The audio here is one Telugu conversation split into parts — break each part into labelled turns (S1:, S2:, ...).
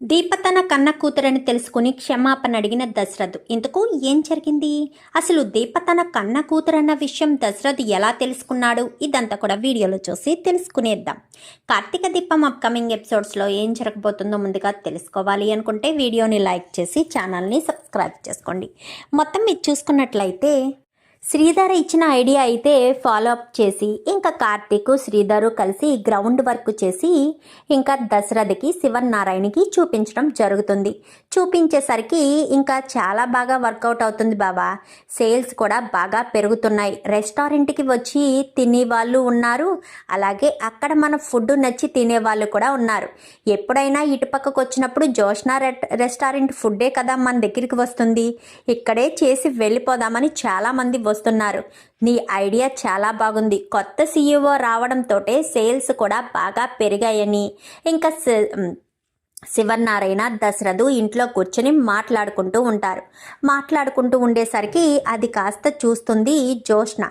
S1: దీప తన కన్న కూతురని తెలుసుకుని క్షమాపణ అడిగిన దశరథ్ ఇంతకు ఏం జరిగింది? అసలు దీప తన కన్న కూతురన్న విషయం దశరథ్ ఎలా తెలుసుకున్నాడు? ఇదంతా కూడా వీడియోలో చూసి తెలుసుకునేద్దాం. కార్తీక దీపం అప్కమింగ్ ఎపిసోడ్స్లో ఏం జరగబోతుందో ముందుగా తెలుసుకోవాలి అనుకుంటే వీడియోని లైక్ చేసి ఛానల్ని సబ్స్క్రైబ్ చేసుకోండి. మొత్తం మీరు చూసుకున్నట్లయితే శ్రీధర్ ఇచ్చిన ఐడియా అయితే ఫాలో అప్ చేసి ఇంకా కార్తీక్ శ్రీధరు కలిసి గ్రౌండ్ వర్క్ చేసి ఇంకా దశరథకి శివన్నారాయణకి చూపించడం జరుగుతుంది. చూపించేసరికి ఇంకా చాలా బాగా వర్కౌట్ అవుతుంది బాబా. సేల్స్ కూడా బాగా పెరుగుతున్నాయి. రెస్టారెంట్కి వచ్చి తినే వాళ్ళు ఉన్నారు. అలాగే అక్కడ మన ఫుడ్ నచ్చి తినే వాళ్ళు కూడా ఉన్నారు. ఎప్పుడైనా ఇటుపక్కకు వచ్చినప్పుడు జోష్నా రెస్టారెంట్ ఫుడ్డే కదా మన దగ్గరికి వస్తుంది. ఇక్కడే చేసి వెళ్ళిపోదామని చాలామంది వస్తున్నారు. నీ ఐడియా చాలా బాగుంది. కొత్త సీఈఓ రావడంతో సేల్స్ కూడా బాగా పెరిగాయని. ఇంకా శివనారాయణ దశరథు ఇంట్లో కూర్చొని మాట్లాడుకుంటూ ఉంటారు. మాట్లాడుకుంటూ ఉండేసరికి అది కాస్త చూస్తుంది జోష్ణ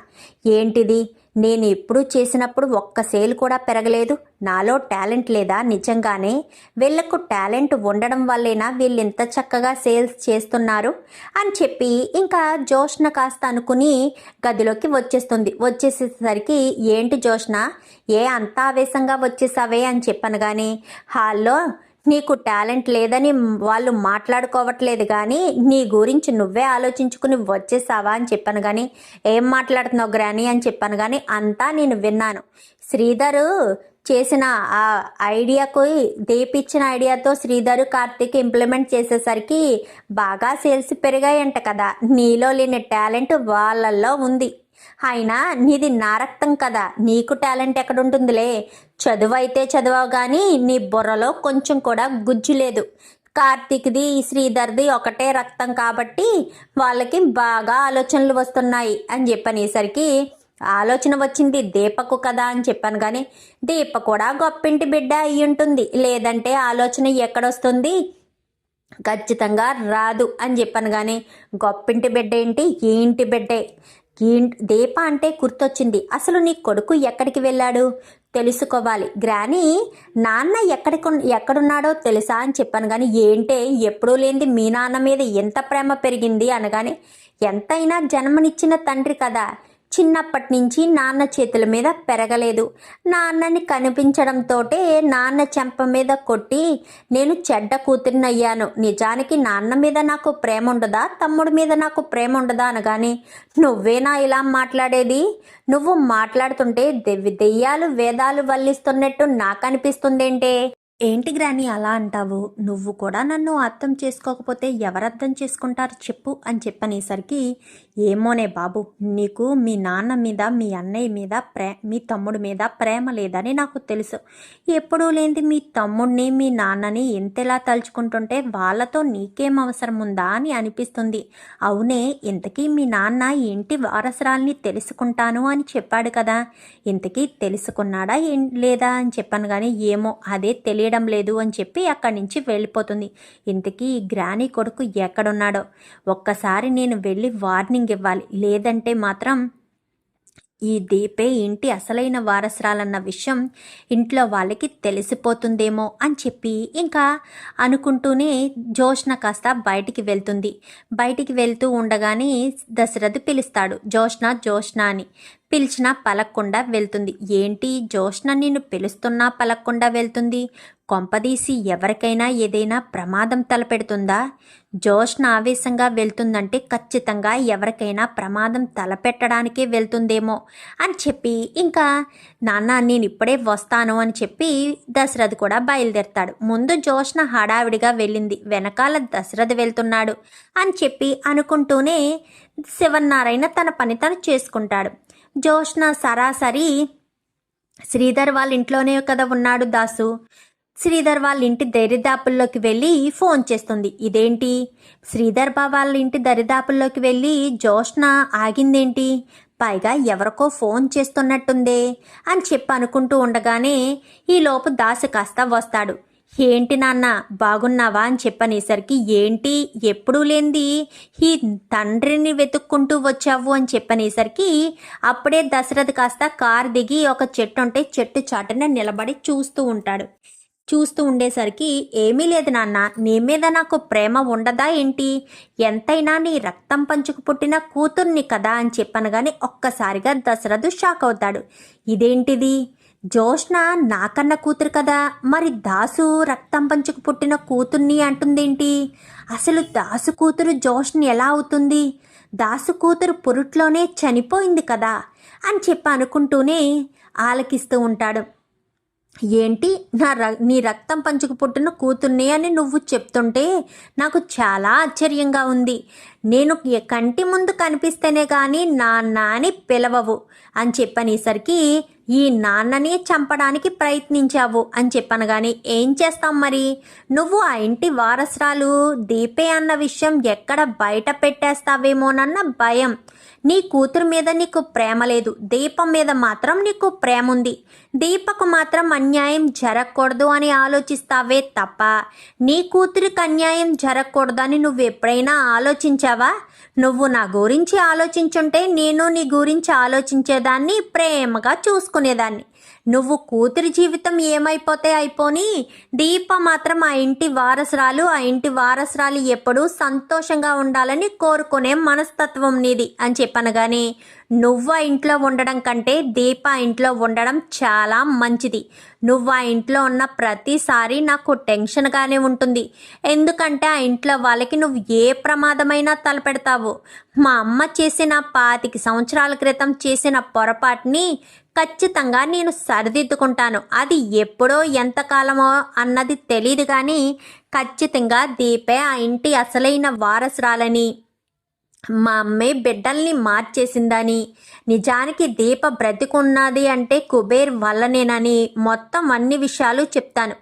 S1: ఏంటిది? నేను ఎప్పుడు చేసినప్పుడు ఒక్క సేల్ కూడా పెరగలేదు. నాలో టాలెంట్ లేదా? నిజంగానే? వీళ్ళకు టాలెంట్ ఉండడం వల్లేనా? వీళ్ళు ఇంత చక్కగా సేల్స్ చేస్తున్నారు? అని చెప్పి ఇంకా జోష్న కాస్త అనుకుని గదిలోకి వచ్చేస్తుంది. వచ్చేసేసరికి ఏంటి జోష్న? ఏ అంత ఆవేశంగా వచ్చేసావే? అని చెప్పాను కానీ హాల్లో నీకు టాలెంట్ లేదని వాళ్ళు మాట్లాడుకోవట్లేదు కానీ నీ గురించి నువ్వే ఆలోచించుకుని వచ్చేసావా అని చెప్పాను కానీ ఏం మాట్లాడుతున్నావు గ్రాని అని చెప్పాను కానీ అంతా నేను విన్నాను. శ్రీధరు చేసిన ఆ ఐడియాకు దేపిచ్చిన ఐడియాతో శ్రీధరు కార్తిక్ ఇంప్లిమెంట్ చేసేసరికి బాగా సేల్స్ పెరిగాయంట కదా. నీలో లేని టాలెంట్ వాళ్ళల్లో ఉంది. అయినా నీది నా రక్తం కదా నీకు టాలెంట్ ఎక్కడుంటుందిలే. చదువు అయితే చదువావు కానీ నీ బుర్రలో కొంచెం కూడా గుజ్జు లేదు. కార్తీక్ది శ్రీధర్ది ఒకటే రక్తం కాబట్టి వాళ్ళకి బాగా ఆలోచనలు వస్తున్నాయి అని చెప్పనేసరికి ఆలోచన వచ్చింది దీపకు కదా అని చెప్పాను కానీ దీప కూడా గొప్పింటి బిడ్డ అయి ఉంటుంది. లేదంటే ఆలోచన ఎక్కడొస్తుంది? ఖచ్చితంగా రాదు అని చెప్పాను కానీ గొప్పింటి బిడ్డ ఏంటి? ఏంటి బిడ్డే? దీప అంటే గుర్తొచ్చింది. అసలు నీ కొడుకు ఎక్కడికి వెళ్ళాడు? తెలుసుకోవాలి. గ్రాని నాన్న ఎక్కడికి ఎక్కడున్నాడో తెలుసా అని చెప్పాను కానీ ఏంటే? ఎప్పుడూ లేనిది మీ నాన్న మీద ఎంత ప్రేమ పెరిగింది అనగానే ఎంతైనా జన్మనిచ్చిన తండ్రి కదా. చిన్నప్పటి నుంచి నాన్న చేతుల మీద పెరగలేదు. నాన్నని కనిపించడంతోటే నాన్న చెంప మీద కొట్టి నేను చెడ్డ కూతురినయ్యాను. నిజానికి నాన్న మీద నాకు ప్రేమ ఉండదా తమ్ముడి మీద నాకు ప్రేమ ఉండదా అనగాని నువ్వేనా ఇలా మాట్లాడేది? నువ్వు మాట్లాడుతుంటే దెయ్యాలు వేదాలు వల్లిస్తున్నట్టు నాకు అనిపిస్తుందేంటే ఏంటి గ్రాని అలా అంటావు? నువ్వు కూడా నన్ను అర్థం చేసుకోకపోతే ఎవరు అర్థం చేసుకుంటారు చెప్పు అని చెప్పనేసరికి ఏమోనే బాబు నీకు మీ నాన్న మీద మీ అన్నయ్య మీద ప్రే మీ తమ్ముడి మీద ప్రేమ లేదని నాకు తెలుసు. ఎప్పుడూ లేనిది మీ తమ్ముడిని మీ నాన్నని ఎంతెలా తలుచుకుంటుంటే వాళ్ళతో నీకేం అవసరం ఉందా అని అనిపిస్తుంది. అవునే ఇంతకీ మీ నాన్న ఇంటి వారసరాల్ని తెలుసుకుంటాను అని చెప్పాడు కదా. ఇంతకీ తెలుసుకున్నాడా లేదా అని చెప్పాను కానీ ఏమో అదే చేయడం లేదు అని చెప్పి అక్కడి నుంచి వెళ్ళిపోతుంది. ఇంతకీ గ్రానీ కొడుకు ఎక్కడున్నాడో? ఒక్కసారి నేను వెళ్ళి వార్నింగ్ ఇవ్వాలి. లేదంటే మాత్రం ఈ దీపే ఇంటి అసలైన వారసురాలన్న విషయం ఇంట్లో వాళ్ళకి తెలిసిపోతుందేమో అని చెప్పి ఇంకా అనుకుంటూనే జోష్న కాస్త బయటికి వెళ్తుంది. బయటికి వెళ్తూ ఉండగానే దశరథ్ పిలుస్తాడు జోష్న జోష్న అని. పిలిచినా పలక్కుండా వెళ్తుంది. ఏంటి జోష్న నిన్ను పిలుస్తున్నా పలక్కుండా వెళ్తుంది? కొంపదీసి ఎవరికైనా ఏదైనా ప్రమాదం తలపెడుతుందా? జోష్న ఆవేశంగా వెళ్తుందంటే ఖచ్చితంగా ఎవరికైనా ప్రమాదం తలపెట్టడానికే వెళ్తుందేమో అని చెప్పి ఇంకా నాన్న నేను ఇప్పుడే వస్తాను అని చెప్పి దశరథ్ కూడా బయలుదేరతాడు. ముందు జోష్న హడావిడిగా వెళ్ళింది. వెనకాల దశరథ్ వెళ్తున్నాడు అని చెప్పి అనుకుంటూనే శివనారాయణ తన పని తను చేసుకుంటాడు. జోష్న సరాసరి శ్రీధర్ వాళ్ళ ఇంట్లోనే కదా ఉన్నాడు దాసు. శ్రీధర్ వాళ్ళ ఇంటి దరిదాపుల్లోకి వెళ్ళి ఫోన్ చేస్తుంది. ఇదేంటి? శ్రీధర్ వాళ్ళ ఇంటి దరిదాపుల్లోకి వెళ్ళి జోష్న ఆగిందేంటి? పైగా ఎవరికో ఫోన్ చేస్తున్నట్టుందే అని చెప్పి అనుకుంటూ ఉండగానే ఈలోపు దాసు కాస్త వస్తాడు. ఏంటి నాన్న బాగున్నావా? అని చెప్పనేసరికి ఏంటి ఎప్పుడూ లేనిది ఈ తండ్రిని వెతుక్కుంటూ వచ్చావు? అని చెప్పనేసరికి అప్పుడే దశరథ్ కాస్త కార్ దిగి ఒక చెట్టు ఉంటే చెట్టు చాటున నిలబడి చూస్తూ ఉంటాడు. చూస్తూ ఉండేసరికి ఏమీ లేదు నాన్న నీ మీద నాకు ప్రేమ ఉండదా ఏంటి? ఎంతైనా నీ రక్తం పంచుకు పుట్టిన కూతుర్ని కదా? అని చెప్పాను కానీ ఒక్కసారిగా దశరథు షాక్ అవుతాడు ఇదేంటిది? జోష్న నాకన్న కూతురు కదా. మరి దాసు రక్తం పంచుకు పుట్టిన కూతుర్ని అంటుందేంటి? అసలు దాసు కూతురు జోష్ని ఎలా అవుతుంది? దాసు కూతురు పురుట్లోనే చనిపోయింది కదా అని చెప్పి అనుకుంటూనే ఆలకిస్తూ ఉంటాడు. ఏంటి? నా ర నీ రక్తం పంచుకు పుట్టిన కూతుర్నే అని నువ్వు చెప్తుంటే నాకు చాలా ఆశ్చర్యంగా ఉంది. నేను కంటి ముందు కనిపిస్తేనే కానీ నాన్న అని పిలవవు. అని చెప్పనేసరికి ఈ నాన్నని చంపడానికి ప్రయత్నించావు అని చెప్పాను కానీ ఏం చేస్తాం మరి? నువ్వు ఆ ఇంటి వారసురాలు దీపే అన్న విషయం ఎక్కడ బయట పెట్టేస్తావేమోనన్న భయం. నీ కూతురు మీద నీకు ప్రేమ లేదు. దీపం మీద మాత్రం నీకు ప్రేమ ఉంది దీపకు మాత్రం అన్యాయం జరగకూడదు అని ఆలోచిస్తావే తప్ప. నీ కూతురికి అన్యాయం జరగకూడదు అని నువ్వు ఎప్పుడైనా ఆలోచించావా? నువ్వు నా గురించి ఆలోచించుంటే నేను నీ గురించి ఆలోచించేదాన్ని ప్రేమగా చూసుకునేదాన్ని. నువ్వు కూతురి జీవితం ఏమైపోతే అయిపోని? దీప మాత్రం ఆ ఇంటి వారసురాలు ఆ ఇంటి వారసురాలు ఎప్పుడూ సంతోషంగా ఉండాలని కోరుకునే మనస్తత్వం నీది అని చెప్పాను కానీ నువ్వు ఆ ఇంట్లో ఉండడం కంటే దీప ఇంట్లో ఉండడం చాలా మంచిది. నువ్వు ఆ ఇంట్లో ఉన్న ప్రతిసారి నాకు టెన్షన్గానే ఉంటుంది. ఎందుకంటే ఆ ఇంట్లో వాళ్ళకి నువ్వు ఏ ప్రమాదమైనా తలపెడతావు. మా అమ్మ చేసిన పాతిక సంవత్సరాల క్రితం చేసిన పొరపాటుని ఖచ్చితంగా నేను సరిదిద్దుకుంటాను. అది ఎప్పుడో ఎంతకాలమో అన్నది తెలియదు కానీ ఖచ్చితంగా దీపే ఆ ఇంటి అసలైన వారసురాలని. మా అమ్మే బిడ్డల్ని మార్చేసిందని. నిజానికి దీప బ్రతికున్నది అంటే కుబేర్ వల్లనేనని మొత్తం అన్ని విషయాలు చెప్తాను.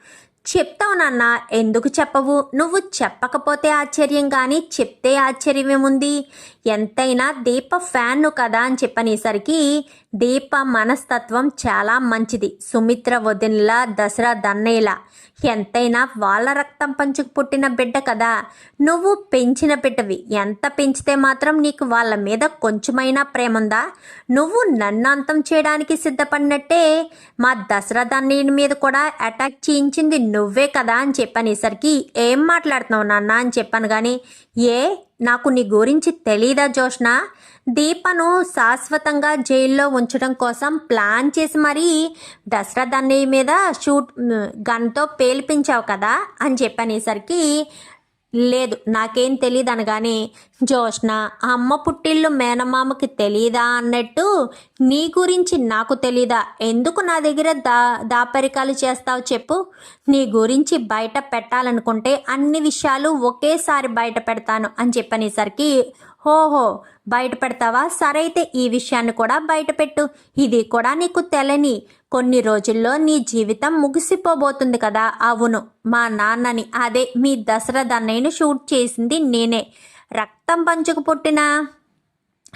S1: చెప్తావు నాన్న ఎందుకు చెప్పవు? నువ్వు చెప్పకపోతే ఆశ్చర్యం కానీ చెప్తే ఆశ్చర్యమేముంది? ఎంతైనా దీప ఫ్యాన్ను కదా అని చెప్పనేసరికి దీప మనస్తత్వం చాలా మంచిది. సుమిత్ర వదినలా దసరా దన్నయ్యలా ఎంతైనా వాళ్ళ రక్తం పంచుకు పుట్టిన బిడ్డ కదా. నువ్వు పెంచిన బిడ్డవి. ఎంత పెంచితే మాత్రం నీకు వాళ్ళ మీద కొంచెమైనా ప్రేమ ఉందా నువ్వు నన్ను అంతం చేయడానికి సిద్ధపడినట్టే మా దసరా దాన్ని మీద కూడా అటాక్ చేయించింది నువ్వే కదా అని చెప్పనేసరికి ఏం మాట్లాడుతున్నావు నాన్న అని చెప్పాను కానీ ఏ? నాకు నీ గురించి తెలీదా జోష్నా? దీపను శాశ్వతంగా జైల్లో ఉంచడం కోసం ప్లాన్ చేసి మరీ దసరా దాన్ని మీద షూట్ గన్తో పేల్పించావు కదా అని చెప్పనేసరికి లేదు నాకేం తెలియదు అనగానే జోష్న అమ్మ పుట్టిల్లు మేనమామకి తెలీదా అన్నట్టు నీ గురించి నాకు తెలీదా? ఎందుకు నా దగ్గర దా దాపరికాలు చేస్తావు చెప్పు. నీ గురించి బయట పెట్టాలనుకుంటే అన్ని విషయాలు ఒకేసారి బయట పెడతాను అని చెప్పనేసరికి ఓహో బయట పెడతావా? సరే అయితే ఈ విషయాన్ని కూడా బయట పెట్టు. ఇది కూడా నీకు తెలని కొన్ని రోజుల్లో నీ జీవితం ముగిసిపోబోతుంది కదా. అవును మా నాన్నని అదే మీ దసరా అన్నయ్యను షూట్ చేసింది నేనే. రక్తం పంచుకు పుట్టిన?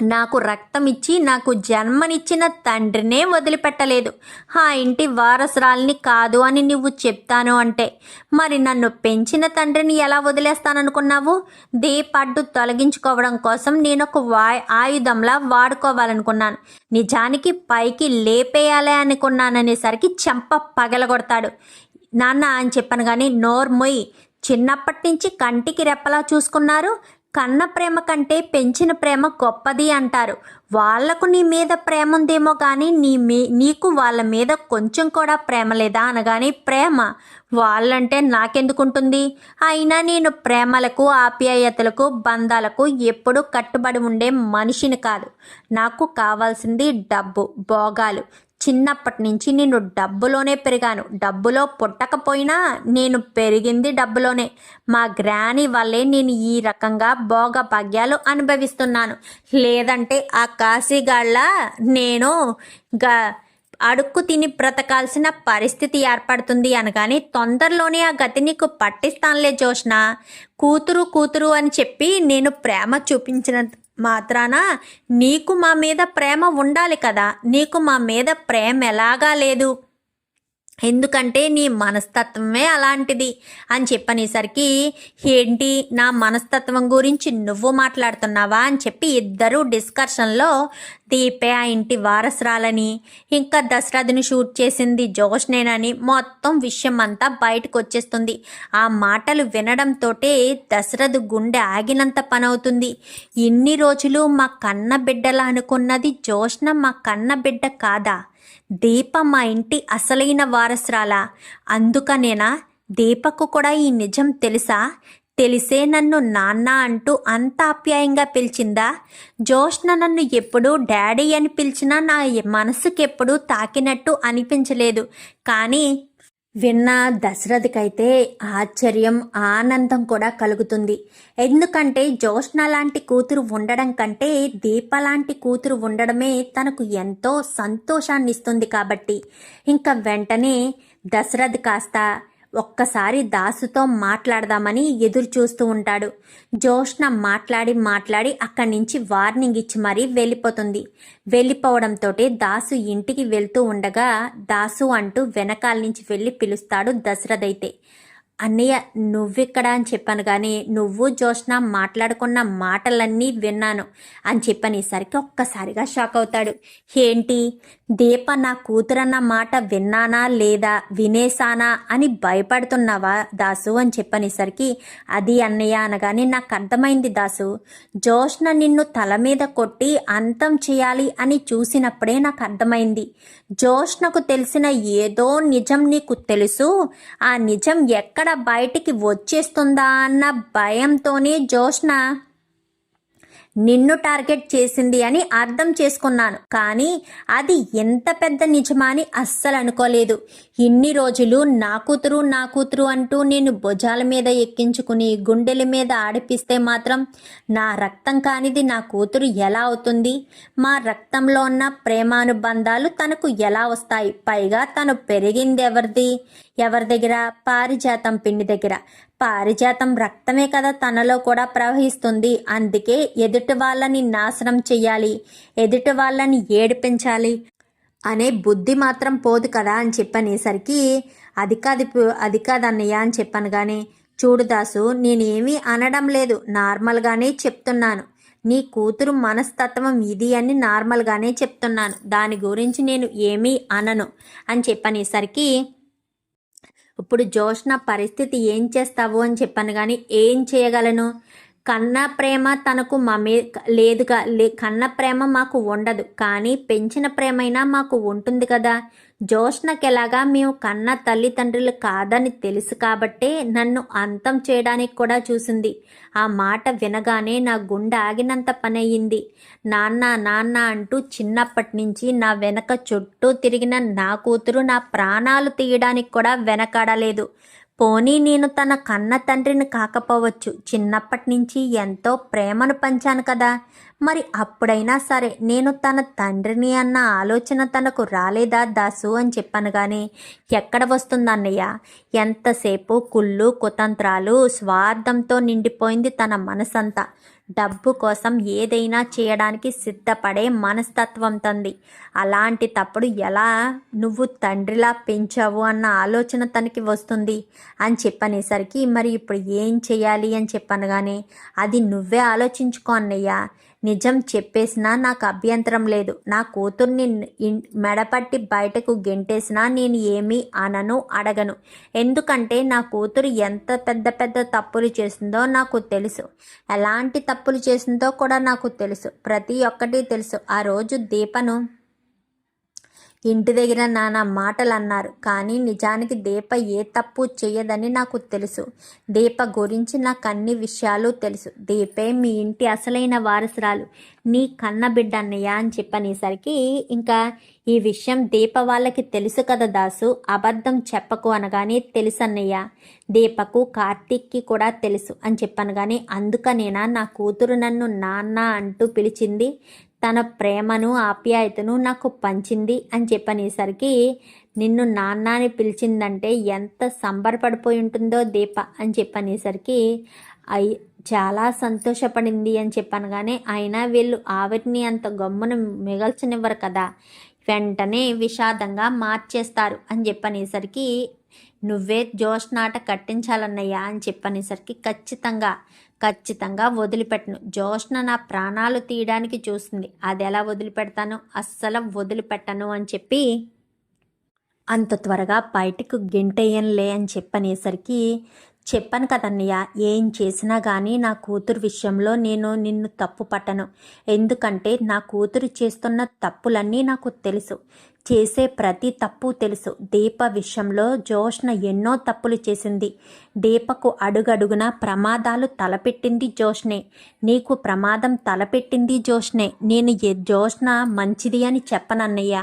S1: నాకు రక్తం ఇచ్చి నాకు జన్మనిచ్చిన తండ్రినే వదిలిపెట్టలేదు. ఆ ఇంటి వారసురాల్ని కాదు అని నువ్వు చెప్తాను అంటే మరి నన్ను పెంచిన తండ్రిని ఎలా వదిలేస్తాననుకున్నావు? దీపడ్డు తొలగించుకోవడం కోసం నేను ఒక వాయ్ ఆయుధంలా వాడుకోవాలనుకున్నాను. నిజానికి పైకి లేపేయాలి అనుకున్నాననేసరికి చెంప పగలగొడతాడు. నాన్న అని చెప్పాను కానీ నోర్మొయ్ చిన్నప్పటి నుంచి కంటికి రెప్పలా చూసుకున్నారు. కన్న ప్రేమ కంటే పెంచిన ప్రేమ గొప్పది అంటారు. వాళ్ళకు నీ మీద ప్రేమ ఉందేమో కానీ నీ మీ నీకు వాళ్ళ మీద కొంచెం కూడా ప్రేమ లేదా అనగానే ప్రేమ. వాళ్ళంటే నాకెందుకుంటుంది? అయినా నేను ప్రేమలకు ఆప్యాయతలకు బంధాలకు ఎప్పుడూ కట్టుబడి ఉండే మనిషిని కాదు. నాకు కావాల్సింది డబ్బు భోగాలు. చిన్నప్పటి నుంచి నేను డబ్బులోనే పెరిగాను. డబ్బులో పుట్టకపోయినా నేను పెరిగింది డబ్బులోనే. మా గ్రాని వల్లే నేను ఈ రకంగా భోగ భాగ్యాలు అనుభవిస్తున్నాను. లేదంటే ఆ కాశీగాళ్ళ నేను గా అడుక్కు తిని బ్రతకాల్సిన పరిస్థితి ఏర్పడుతుంది అనగానే తొందరలోనే ఆ గతి నీకు పట్టిస్తానులే జోష్న కూతురు కూతురు అని చెప్పి నేను ప్రేమ చూపించిన మాత్రాన నీకు మా మీద ప్రేమ ఉండాలి కదా. నీకు మా మీద ప్రేమ ఎలాగా లేదు. ఎందుకంటే నీ మనస్తత్వమే అలాంటిది అని చెప్పనేసరికి ఏంటి నా మనస్తత్వం గురించి నువ్వు మాట్లాడుతున్నావా అని చెప్పి ఇద్దరు డిస్కషన్లో దీపే ఆ ఇంటి వారసురాలని. ఇంకా దశరథుని షూట్ చేసింది జోష్నేనని మొత్తం విషయం అంతా బయటకు వచ్చేస్తుంది ఆ మాటలు వినడంతో దశరథు గుండె ఆగినంత పనవుతుంది. ఇన్ని రోజులు మా కన్న బిడ్డలా అనుకున్నది జోష్న మా కన్న బిడ్డ కాదా? దీప మా ఇంటి అసలైన వారసురాలా? అందుకనేనా? దీపకు కూడా ఈ నిజం తెలుసా? తెలిసే నన్ను నాన్న అంటూ అంత ఆప్యాయంగా పిలిచిందా? జోష్న నన్ను ఎప్పుడూ డాడీ అని పిలిచినా నా మనసుకెప్పుడూ తాకినట్టు అనిపించలేదు. కానీ విన్న దశరథకైతే ఆశ్చర్యం ఆనందం కూడా కలుగుతుంది. ఎందుకంటే జ్యోష్ణ లాంటి కూతురు ఉండడం కంటే దీప లాంటి కూతురు ఉండడమే తనకు ఎంతో సంతోషాన్ని ఇస్తుంది కాబట్టి. ఇంకా వెంటనే దశరథ్ కాస్త ఒక్కసారి దాసుతో మాట్లాడదామని ఎదురు చూస్తూ ఉంటాడు. జోష్న మాట్లాడి మాట్లాడి అక్కడి నుంచి వార్నింగ్ ఇచ్చి మరీ వెళ్ళిపోతుంది. వెళ్ళిపోవడంతో దాసు ఇంటికి వెళ్తూ ఉండగా దాసు అంటూ వెనకాల నుంచి వెళ్ళి పిలుస్తాడు దశరథ్ అయితే అన్నయ్య నువ్వెక్కడ అని చెప్పాను కానీ నువ్వు జోష్న మాట్లాడుకున్న మాటలన్నీ విన్నాను అని చెప్పనేసరికి ఒక్కసారిగా షాక్ అవుతాడు. ఏంటి? దీప నా కూతురన్న మాట విన్నానా లేదా? వినేసానా అని భయపడుతున్నావా దాసు అని చెప్పనేసరికి అది అన్నయ్య అనగానే నాకు అర్థమైంది దాసు. జోష్న నిన్ను తల మీద కొట్టి అంతం చేయాలి అని చూసినప్పుడే నాకు అర్థమైంది. జోష్నకు తెలిసిన ఏదో నిజం నీకు తెలుసు. ఆ నిజం ఎక్కడ బయటికి వచ్చేస్తుందా అన్న భయంతోనే జోష్న నిన్ను టార్గెట్ చేసింది అని అర్థం చేసుకున్నాను. కానీ అది ఎంత పెద్ద నిజమా అని అస్సలు అనుకోలేదు. ఇన్ని రోజులు నా కూతురు నా కూతురు అంటూ నేను భుజాల మీద ఎక్కించుకుని గుండెల మీద ఆడిపిస్తే మాత్రం నా రక్తం కానిది నా కూతురు ఎలా అవుతుంది? మా రక్తంలో ఉన్న ప్రేమానుబంధాలు తనకు ఎలా వస్తాయి? పైగా తను పెరిగింది ఎవరిది? ఎవరి దగ్గర? పారిజాతం పిండి దగ్గర. పారిజాతం రక్తమే కదా తనలో కూడా ప్రవహిస్తుంది. అందుకే ఎదుటి వాళ్ళని నాశనం చెయ్యాలి. ఎదుటి వాళ్ళని ఏడిపించాలి. అనే బుద్ధి మాత్రం పోదు కదా అని చెప్పనేసరికి అది కాదు అది కాదన్నయ్య అని చెప్పాను కానీ చూడు దాసు నేనేమీ అనడం లేదు. నార్మల్గానే చెప్తున్నాను. నీ కూతురు మనస్తత్వం ఇది అని నార్మల్గానే చెప్తున్నాను. దాని గురించి నేను ఏమీ అనను అని చెప్పనేసరికి ఇప్పుడు జోష్న పరిస్థితి ఏం చేస్తావు అని చెప్పాను కానీ ఏం చేయగలను? కన్న ప్రేమ తనకు మా మీ లేదుగా లే కన్న ప్రేమ మాకు ఉండదు కానీ పెంచిన ప్రేమైనా మాకు ఉంటుంది కదా? జోష్నకి ఎలాగా మేము కన్న తల్లిదండ్రులు కాదని తెలుసు కాబట్టే నన్ను అంతం చేయడానికి కూడా చూసింది. ఆ మాట వినగానే నా గుండె ఆగినంత పనయ్యింది నాన్న నాన్న అంటూ చిన్నప్పటి నుంచి నా వెనక చుట్టూ తిరిగిన నా కూతురు నా ప్రాణాలు తీయడానికి కూడా వెనకాడలేదు. పోనీ నేను తన కన్న తండ్రిని కాకపోవచ్చు. చిన్నప్పటి నుంచి ఎంతో ప్రేమను పంచాను కదా. మరి అప్పుడైనా సరే నేను తన తండ్రిని అన్న ఆలోచన తనకు రాలేదా దాసు అని చెప్పాను కానీ ఎక్కడ వస్తుందన్నయ్య ఎంతసేపు కుళ్ళు కుతంత్రాలు స్వార్థంతో నిండిపోయింది తన మనసంతా. డబ్బు కోసం ఏదైనా చేయడానికి సిద్ధపడే మనస్తత్వం తంది. అలాంటి తప్పుడు ఎలా నువ్వు తండ్రిలా పెంచావు అన్న ఆలోచన తనకి వస్తుంది. అని చెప్పనేసరికి మరి ఇప్పుడు ఏం చేయాలి అని చెప్పాను కానీ అది నువ్వే ఆలోచించుకో అన్నయ్య. నిజం చెప్పేసినా నాకు అభ్యంతరం లేదు. నా కూతుర్ని మెడపట్టి బయటకు గెంటేసినా నేను ఏమీ అనను అడగను. ఎందుకంటే నా కూతురు ఎంత పెద్ద పెద్ద తప్పులు చేసిందో నాకు తెలుసు. ఎలాంటి తప్పులు చేసిందో కూడా నాకు తెలుసు. ప్రతి ఒక్కటి తెలుసు. ఆ రోజు దీపను ఇంటి దగ్గర నానా మాటలు అన్నారు కానీ నిజానికి దీప ఏ తప్పు చేయదని నాకు తెలుసు. దీప గురించి నాకు అన్ని విషయాలు తెలుసు. దీపే మీ ఇంటి అసలైన వారసురాలు. నీ కన్న బిడ్డ అన్నయ్య అని చెప్పనేసరికి ఇంకా ఈ విషయం దీప వాళ్ళకి తెలుసు కదా దాసు. అబద్ధం చెప్పకు అనగానే తెలుసు అన్నయ్య. దీపకు కార్తీక్కి కూడా తెలుసు అని చెప్పను కానీ అందుకనేనా నా కూతురు నన్ను నాన్న అంటూ పిలిచింది? తన ప్రేమను ఆప్యాయతను నాకు పంచింది అని చెప్పనేసరికి నిన్ను నాన్న అని పిలిచిందంటే ఎంత సంబరపడిపోయి ఉంటుందో దీప అని చెప్పనేసరికి అయి చాలా సంతోషపడింది అని చెప్పాను కానీ అయినా వీళ్ళు ఆవిరిని అంత గమ్మున మిగల్చనివ్వరు కదా. వెంటనే విషాదంగా మార్చేస్తారు అని చెప్పనేసరికి నువ్వే జోష్నాట కట్టించాలన్నయ్యా అని చెప్పనేసరికి ఖచ్చితంగా ఖచ్చితంగా వదిలిపెట్టను. జోష్న నా ప్రాణాలు తీయడానికి చూస్తుంది అది ఎలా వదిలిపెడతాను? అస్సలు వదిలిపెట్టను అని చెప్పి అంత త్వరగా బయటకు గెంటేయనులే అని చెప్పనేసరికి చెప్పాను కదన్నయ్య ఏం చేసినా కానీ నా కూతురు విషయంలో నేను నిన్ను తప్పు పట్టను. ఎందుకంటే నా కూతురు చేస్తున్న తప్పులన్నీ నాకు తెలుసు. చేసే ప్రతి తప్పు తెలుసు. దీప విషయంలో జోష్న ఎన్నో తప్పులు చేసింది. దీపకు అడుగడుగున ప్రమాదాలు తలపెట్టింది జోష్నే. నీకు ప్రమాదం తలపెట్టింది జోష్నే. నేను ఏ జోష్న మంచిది అని చెప్పనన్నయ్య.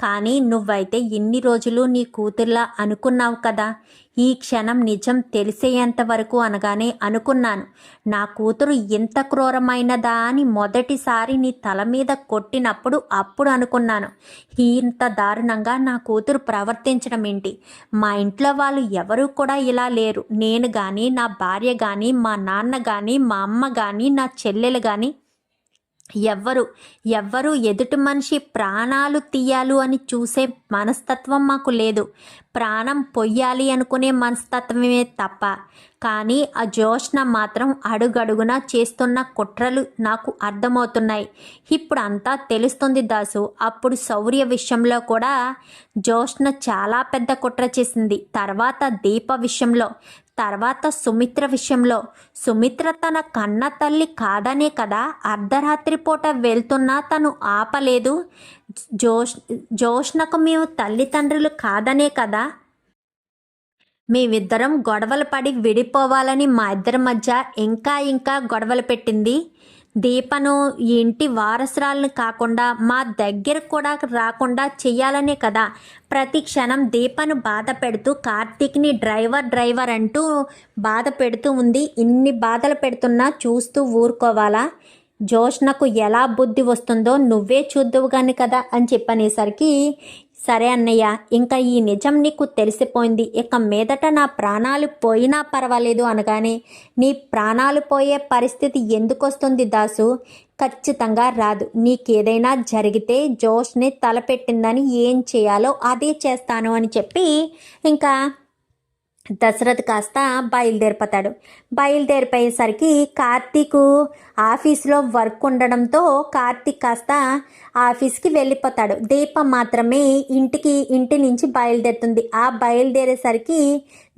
S1: కానీ నువ్వైతే ఇన్ని రోజులు నీ కూతుర్లా అనుకున్నావు కదా. ఈ క్షణం నిజం తెలిసేంత వరకు అనగానే అనుకున్నాను. నా కూతురు ఇంత క్రూరమైనదా అని మొదటిసారి నీ తల మీద కొట్టినప్పుడు అప్పుడు అనుకున్నాను. ఇంత దారుణంగా నా కూతురు ప్రవర్తించడం ఏంటి? మా ఇంట్లో వాళ్ళు ఎవరూ కూడా ఇలా లేరు. నేను కానీ నా భార్య కానీ మా నాన్న కానీ మా అమ్మ కానీ నా చెల్లెలు కానీ ఎవ్వరు ఎవ్వరు ఎదుటి మనిషి ప్రాణాలు తీయాలు అని చూసే మనస్తత్వం మాకు లేదు. ప్రాణం పొయ్యాలి అనుకునే మనస్తత్వమే తప్ప. కానీ ఆ జోష్న మాత్రం అడుగడుగునా చేస్తున్న కుట్రలు నాకు అర్థమవుతున్నాయి. ఇప్పుడు అంతా తెలుస్తుంది దాసు. అప్పుడు శౌర్య విషయంలో కూడా జోష్న చాలా పెద్ద కుట్ర చేసింది. తర్వాత దీప విషయంలో. తర్వాత సుమిత్ర విషయంలో. సుమిత్ర తన కన్న తల్లి కాదనే కదా అర్ధరాత్రి పూట వెళ్తున్నా తను ఆపలేదు. జోష్ జోష్నకు మేము తల్లిదండ్రులు కాదనే కదా. మేమిద్దరం గొడవలు పడి విడిపోవాలని మా ఇద్దరి మధ్య ఇంకా ఇంకా గొడవలు పెట్టింది. దీపను ఈ ఇంటి వారసురాలను కాకుండా మా దగ్గర కూడా రాకుండా చెయ్యాలనే కదా. ప్రతి క్షణం దీపను బాధ పెడుతూ కార్తీక్ని డ్రైవర్ డ్రైవర్ అంటూ బాధ పెడుతూ ఉంది. ఇన్ని బాధలు పెడుతున్నా చూస్తూ ఊరుకోవాలా? జోష్నకు ఎలా బుద్ధి వస్తుందో నువ్వే చూద్దువు కానీ కదా అని చెప్పనేసరికి సరే అన్నయ్య ఇంకా ఈ నిజం నీకు తెలిసిపోయింది. ఇక మీదట నా ప్రాణాలు పోయినా పర్వాలేదు అనగానే నీ ప్రాణాలు పోయే పరిస్థితి ఎందుకు వస్తుంది దాసు? ఖచ్చితంగా రాదు. నీకేదైనా జరిగితే జోష్ని తలపెట్టిందని ఏం చేయాలో అదే చేస్తాను అని చెప్పి ఇంకా దశరథ్ కాస్త బయలుదేరిపోతాడు. బయలుదేరిపోయేసరికి కార్తీక్ ఆఫీస్లో వర్క్ ఉండడంతో కార్తీక్ కాస్త ఆఫీస్కి వెళ్ళిపోతాడు. దీప మాత్రమే ఇంటికి ఇంటి నుంచి బయలుదేరుతుంది. ఆ బయలుదేరేసరికి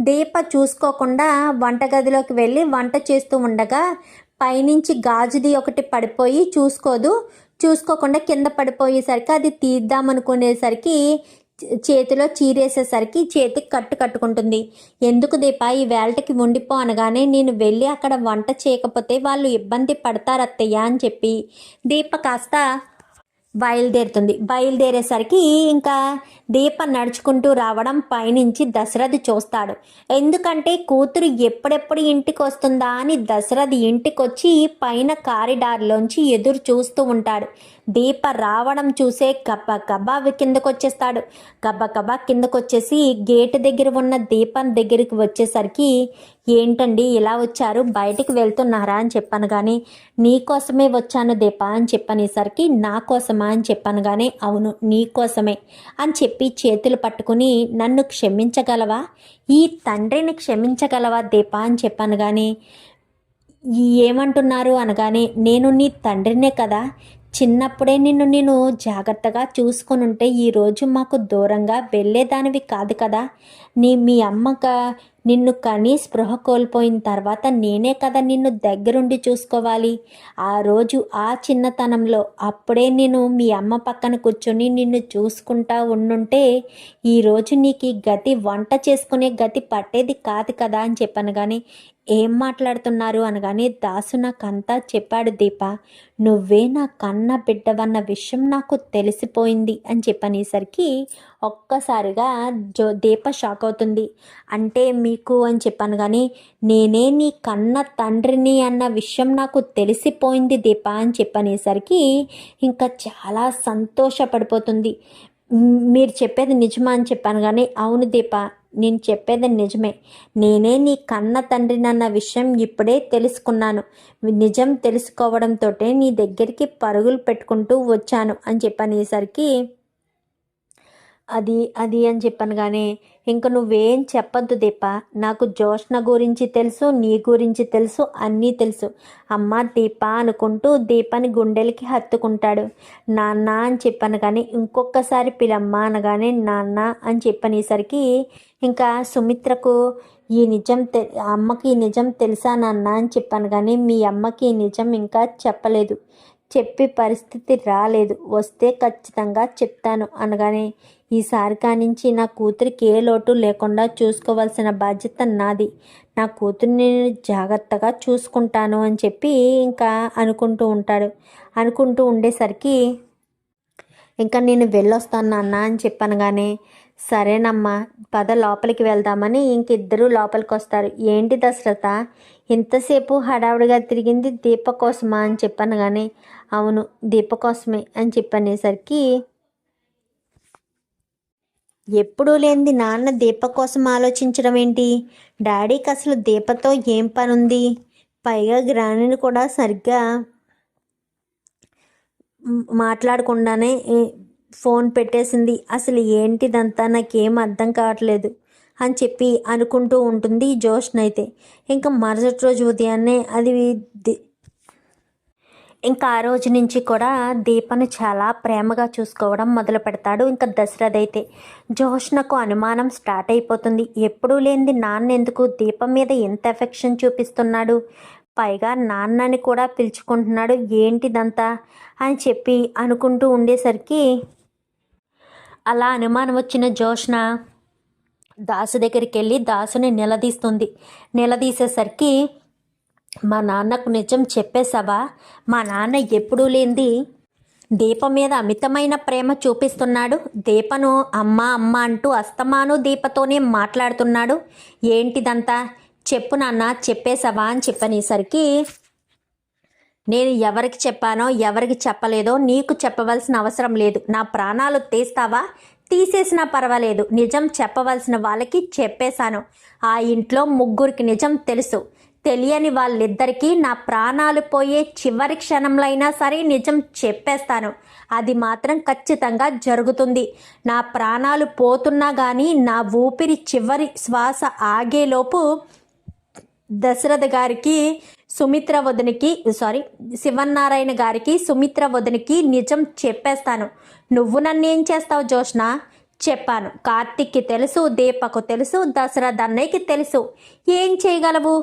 S1: దీప చూసుకోకుండా వంటగదిలోకి వెళ్ళి వంట చేస్తూ ఉండగా పైనుంచి గాజుది ఒకటి పడిపోయి చూసుకోదు. చూసుకోకుండా కింద పడిపోయేసరికి అది తీద్దామనుకునేసరికి చేతిలో చీరేసేసరికి చేతికి కట్టు కట్టుకుంటుంది. ఎందుకు దీప ఈ వేళకి ఉండిపో అనగానే నేను వెళ్ళి అక్కడ వంట చేయకపోతే వాళ్ళు ఇబ్బంది పడతారు అత్తయ్య అని చెప్పి దీప కాస్త బయలుదేరుతుంది. బయలుదేరేసరికి ఇంకా దీప నడుచుకుంటూ రావడం పైనుంచి దశరథి చూస్తాడు. ఎందుకంటే కూతురు ఎప్పుడెప్పుడు ఇంటికి వస్తుందా అని దశరథి ఇంటికొచ్చి పైన కారిడార్లోంచి ఎదురు చూస్తూ ఉంటాడు. దీప రావడం చూసే కబ్బ గబ్బా కిందకొచ్చేస్తాడు కబ్బ గబ్బ కిందకొచ్చేసి గేటు దగ్గర ఉన్న దీపం దగ్గరికి వచ్చేసరికి ఏంటండి ఇలా వచ్చారు? బయటికి వెళ్తున్నారా? అని చెప్పాను కానీ నీకోసమే వచ్చాను దీప అని చెప్పనేసరికి నా కోసమా? అని చెప్పాను కానీ అవును నీకోసమే అని చెప్పి చేతులు పట్టుకుని నన్ను క్షమించగలవా? ఈ తండ్రిని క్షమించగలవా దీప? అని చెప్పాను కానీ ఏమంటున్నారు? అనగానే నేను నీ తండ్రినే కదా చిన్నప్పుడే నిన్ను నేను జాగ్రత్తగా చూసుకొని ఉంటే ఈరోజు మాకు దూరంగా వెళ్ళేదానివి కాదు కదా. నీ మీ అమ్మక నిన్ను కనీ స్పృహ కోల్పోయిన తర్వాత నేనే కదా నిన్ను దగ్గరుండి చూసుకోవాలి. ఆ రోజు ఆ చిన్నతనంలో అప్పుడే నేను మీ అమ్మ పక్కన కూర్చొని నిన్ను చూసుకుంటా ఉండుంటే ఈరోజు నీకు ఈ గతి వంట చేసుకునే గతి పట్టేది కాదు కదా అని చెప్పాను కానీ ఏం మాట్లాడుతున్నారు అనగానే దాసు నాకంతా చెప్పాడు దీప నువ్వే నా కన్న బిడ్డవన్న విషయం నాకు తెలిసిపోయింది అని చెప్పనేసరికి ఒక్కసారిగా జో దీప షాక్ అవుతుంది. అంటే మీకు అని చెప్పాను కానీ నేనే నీ కన్న తండ్రిని అన్న విషయం నాకు తెలిసిపోయింది దీప అని చెప్పనేసరికి ఇంకా చాలా సంతోషపడిపోతుంది. మీరు చెప్పేది నిజమా అని చెప్పాను కానీ అవును దీప నేను చెప్పేది నిజమే. నేనే నీ కన్న తండ్రినన్న విషయం ఇప్పుడే తెలుసుకున్నాను. నిజం తెలుసుకోవడంతో నీ దగ్గరికి పరుగులు పెట్టుకుంటూ వచ్చాను అని చెప్పనేసరికి అది అది అని చెప్పాను కానీ ఇంక నువ్వేం చెప్పద్దు దీప. నాకు జోష్ణ గురించి తెలుసు నీ గురించి తెలుసు అన్నీ తెలుసు. అమ్మ దీప అనుకుంటూ దీపని గుండెలకి హత్తుకుంటాడు. నాన్న అని చెప్పాను కానీ ఇంకొకసారి పిలమ్మ అనగానే నాన్న అని చెప్పనేసరికి ఇంకా సుమిత్రకు ఈ నిజం తె అమ్మకి ఈ నిజం తెలుసా నాన్న అని చెప్పాను కానీ మీ అమ్మకి ఈ నిజం ఇంకా చెప్పలేదు. చెప్పే పరిస్థితి రాలేదు. వస్తే ఖచ్చితంగా చెప్తాను అనగానే ఈసారి కానించి నా కూతురికి ఏ లోటు లేకుండా చూసుకోవాల్సిన బాధ్యత నాది. నా కూతుర్ని నేను జాగ్రత్తగా చూసుకుంటాను అని చెప్పి ఇంకా అనుకుంటూ ఉంటాడు. అనుకుంటూ ఉండేసరికి ఇంకా నేను వెళ్ళొస్తాను నాన్న అని చెప్పాను కానీ సరేనమ్మా పద లోపలికి వెళ్దామని ఇంక లోపలికి వస్తారు ఏంటి దశరథ? ఇంతసేపు హడావుడిగా తిరిగింది దీప కోసమా అని చెప్పాను కానీ అవును దీప కోసమే అని చెప్పనేసరికి ఎప్పుడూ లేనిది నాన్న దీప కోసం ఆలోచించడం ఏంటి? డాడీకి అసలు దీపతో ఏం పని ఉంది పైగా గ్రాణిని కూడా సరిగ్గా మాట్లాడకుండానే ఫోన్ పెట్టేసింది. అసలు ఏంటిదంతా నాకేం అర్థం కావట్లేదు అని చెప్పి అనుకుంటూ ఉంటుంది జోష్న అయితే. ఇంకా మరుసటి రోజు ఉదయాన్నే అది ఇంకా ఆ రోజు నుంచి కూడా దీపను చాలా ప్రేమగా చూసుకోవడం మొదలు పెడతాడు ఇంకా దశరథ్ అయితే. జోష్నకు అనుమానం స్టార్ట్ అయిపోతుంది. ఎప్పుడూ లేనిది నాన్న ఎందుకు దీపం మీద ఎంత ఎఫెక్షన్ చూపిస్తున్నాడు? పైగా నాన్నని కూడా పిలుచుకుంటున్నాడు. ఏంటిదంతా అని చెప్పి అనుకుంటూ ఉండేసరికి అలా అనుమానం వచ్చిన జోష్న దాసు దగ్గరికి వెళ్ళి దాసుని నిలదీస్తుంది. నిలదీసేసరికి మా నాన్నకు నిజం చెప్పేశావా? మా నాన్న ఎప్పుడూ లేనిది దీప మీద అమితమైన ప్రేమ చూపిస్తున్నాడు. దీపను అమ్మ అమ్మ అంటూ అస్తమాను దీపతోనే మాట్లాడుతున్నాడు. ఏంటిదంతా? చెప్పు నాన్న చెప్పేశావా? అని చెప్పనేసరికి నేను ఎవరికి చెప్పానో ఎవరికి చెప్పలేదో నీకు చెప్పవలసిన అవసరం లేదు. నా ప్రాణాలు తీస్తావా? తీసేసినా పర్వాలేదు. నిజం చెప్పవలసిన వాళ్ళకి చెప్పేశాను. ఆ ఇంట్లో ముగ్గురికి నిజం తెలుసు. తెలియని వాళ్ళిద్దరికీ నా ప్రాణాలు పోయే చివరి క్షణంలో అయినా సరే నిజం చెప్పేస్తాను. అది మాత్రం ఖచ్చితంగా జరుగుతుంది. నా ప్రాణాలు పోతున్నా కానీ నా ఊపిరి చివరి శ్వాస ఆగేలోపు దశరథ గారికి సుమిత్ర వదినికి సారీ శివన్నారాయణ గారికి సుమిత్ర వదినికి నిజం చెప్పేస్తాను. నువ్వు నన్ను ఏం చేస్తావు జోష్న చెప్పాను. కార్తిక్కి తెలుసు దీపకు తెలుసు దసరా అన్నయ్యకి తెలుసు. ఏం చేయగలవు?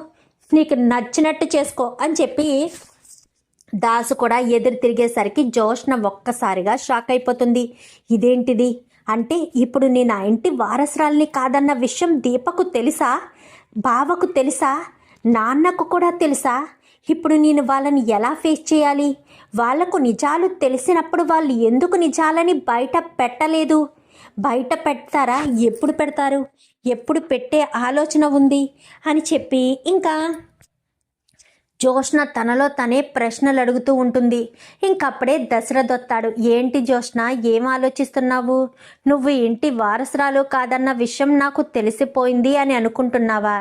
S1: నీకు నచ్చినట్టు చేసుకో అని చెప్పి దాసు కూడా ఎదురు తిరిగేసరికి జోష్న ఒక్కసారిగా షాక్ అయిపోతుంది. ఇదేంటిది? అంటే ఇప్పుడు నేను ఆ ఇంటి వారసురాల్ని కాదన్న విషయం దీపకు తెలుసా? బావకు తెలుసా? నాన్నకు కూడా తెలుసా? ఇప్పుడు నేను వాళ్ళని ఎలా ఫేస్ చేయాలి? వాళ్ళకు నిజాలు తెలిసినప్పుడు వాళ్ళు ఎందుకు నిజాలని బయట పెట్టలేదు? బయట పెడతారా? ఎప్పుడు పెడతారు? ఎప్పుడు పెట్టే ఆలోచన ఉంది? అని చెప్పి ఇంకా జోష్ణ తనలో తనే ప్రశ్నలు అడుగుతూ ఉంటుంది. ఇంకప్పుడే దశరథ్ వస్తాడు. ఏంటి జోష్ణ ఏం ఆలోచిస్తున్నావు? నువ్వు ఇంటి వారసురాలు కాదన్న విషయం నాకు తెలిసిపోయింది అని అనుకుంటున్నావా?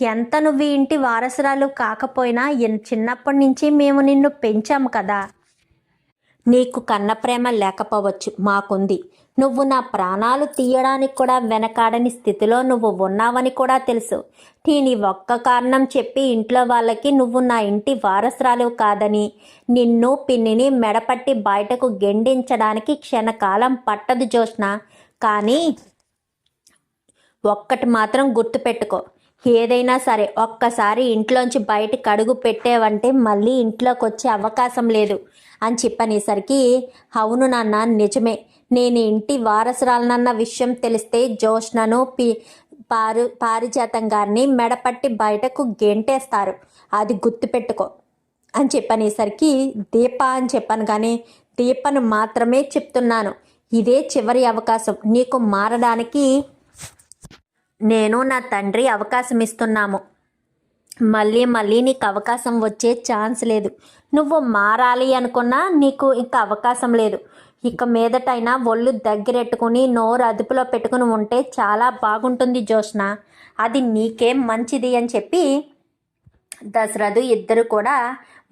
S1: ఎంత నువ్వు ఇంటి వారసురాలు కాకపోయినా చిన్నప్పటి నుంచి మేము నిన్ను పెంచాము కదా. నీకు కన్న ప్రేమ లేకపోవచ్చు మాకుంది. నువ్వు నా ప్రాణాలు తీయడానికి కూడా వెనకాడని స్థితిలో నువ్వు ఉన్నావని కూడా తెలుసు. దీని ఒక్క కారణం చెప్పి ఇంట్లో వాళ్ళకి నువ్వు నా ఇంటి వారసురాలు కాదని నిన్ను పిన్నిని మెడపట్టి బయటకు గెండించడానికి క్షణకాలం పట్టదు జోష్ణ కానీ ఒక్కటి మాత్రం గుర్తుపెట్టుకో ఏదైనా సరే ఒక్కసారి ఇంట్లోంచి బయటకు అడుగు పెట్టేవంటే మళ్ళీ ఇంట్లోకి వచ్చే అవకాశం లేదు. అని చెప్పనేసరికి అవును నాన్న నిజమే. నేను ఇంటి వారసురాలనన్న విషయం తెలిస్తే జోష్నను పి పారు పారిజాతం గారిని మెడపట్టి బయటకు గెంటేస్తారు. అది గుర్తుపెట్టుకో. అని చెప్పనేసరికి దీప అని చెప్పాను కానీ దీపను మాత్రమే చెప్తున్నాను. ఇదే చివరి అవకాశం. నీకు మారడానికి నేను నా తండ్రి అవకాశం ఇస్తున్నాము. మళ్ళీ మళ్ళీ నీకు అవకాశం వచ్చే ఛాన్స్ లేదు. నువ్వు మారాలి అనుకున్నా నీకు ఇంకా అవకాశం లేదు. ఇక మీదటైనా ఒళ్ళు దగ్గరెట్టుకుని నోరు అదుపులో పెట్టుకుని ఉంటే చాలా బాగుంటుంది జోష్న అది నీకేం మంచిది అని చెప్పి దశరథు ఇద్దరు కూడా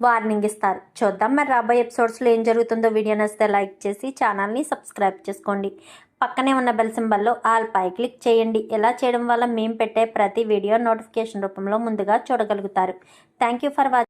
S1: వార్నింగ్ ఇస్తారు. చూద్దాం మరి రాబోయే ఎపిసోడ్స్లో ఏం జరుగుతుందో. వీడియో నచ్చితే లైక్ చేసి ఛానల్ని సబ్స్క్రైబ్ చేసుకోండి. పక్కనే ఉన్న బెల్ సింబల్లో ఆల్ పై క్లిక్ చేయండి. ఇలా చేయడం వల్ల మేము పెట్టే ప్రతి వీడియో నోటిఫికేషన్ రూపంలో ముందుగా చూడగలుగుతారు. Thank you for watching